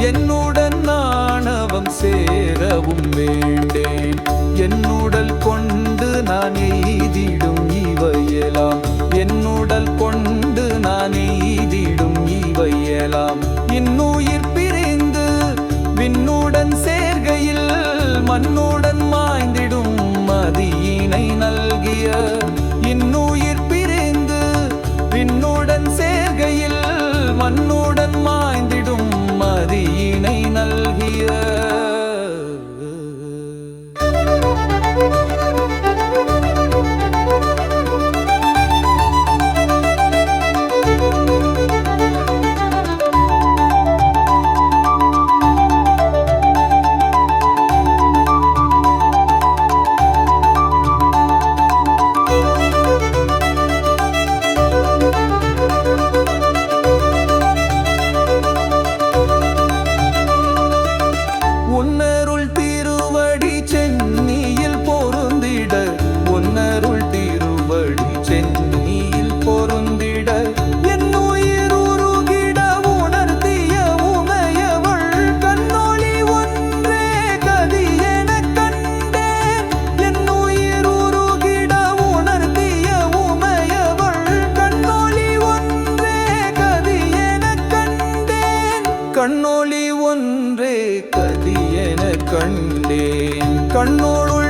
என்னுடன் நாணவம் சேரவும் வேண்டேன். என்னுடல் கொண்டு நான் எய்திடும் இவையெல்லாம் என்னுடல் கொண்டு நான் எய்திடும் இவையெல்லாம் இன்னும் கண்ணொளி ஒன்று கதியென கண்டேன். கண்ணோடு